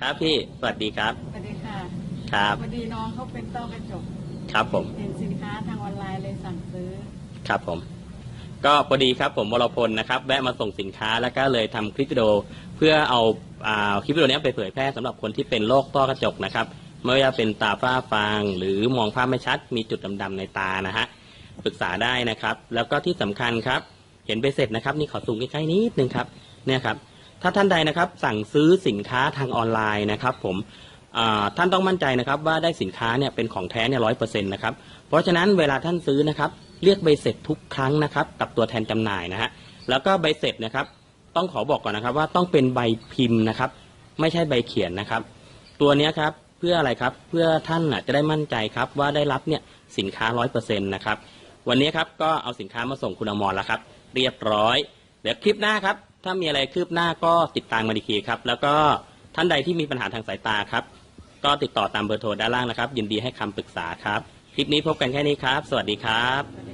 ครับพี่ สวัสดีครับ สวัสดีค่ะครับพอดีน้องเขาเป็นต้อกระจก ครับผม เห็นสินค้าทางออนไลน์เลยสั่งซื้อ ครับผม ก็พอดีครับผมวรพลนะครับแวะมาส่งสินค้าแล้วก็เลยทำคลิปวิดีโอเพื่อเอาอ่าคลิปวิดีโอนี้ไปเผยแพร่สำหรับคนที่เป็นโรคต้อกระจกนะครับไม่ว่าจะเป็นตาฝ้าฟาง หรือมองภาพไม่ชัด มีจุดดำๆในตานะฮะปรึกษาได้นะครับ แล้วก็ที่สำคัญครับ เห็นไปเสร็จนะครับ นี่ขอซูมใกล้ๆนิดนึงครับ เนี่ยครับ ถ้าท่านใดนะครับ สั่งซื้อสินค้าทางออนไลน์นะครับ ผมอ่าท่านต้องมั่นใจนะครับ ว่าได้สินค้าเนี่ยเป็นของแท้เนี่ยร้อยเปอร์เซ็นต์นะครับ เพราะฉะนั้นเวลาท่านซื้อนะครับ เรียกใบเสร็จทุกครั้งนะครับ กับตัวแทนจำหน่ายนะฮะแล้วก็ใบเสร็จนะครับ ต้องขอบอกก่อนนะครับ ว่าต้องเป็นใบพิมพ์นะครับ ไม่ใช่ใบเขียนนะครับ ตัวเนี้ยครับเพื่ออะไรครับเพื่อท่านน่ะจะได้มั่นใจครับว่าได้รับเนี่ยสินค้าร้อยเปอร์เซ็นต์นะครับวันนี้ครับก็เอาสินค้ามาส่งคุณอมรแล้วครับ เรียบร้อย เดี๋ยวคลิปหน้าครับ ถ้ามีอะไรคืบหน้าก็ติดตามมาดีคีครับ แล้วก็ท่านใดที่มีปัญหาทางสายตาครับ ก็ติดต่อตามเบอร์โทรด้านล่างนะครับ ยินดีให้คำปรึกษาครับ คลิปนี้พบกันแค่นี้ครับ สวัสดีครับ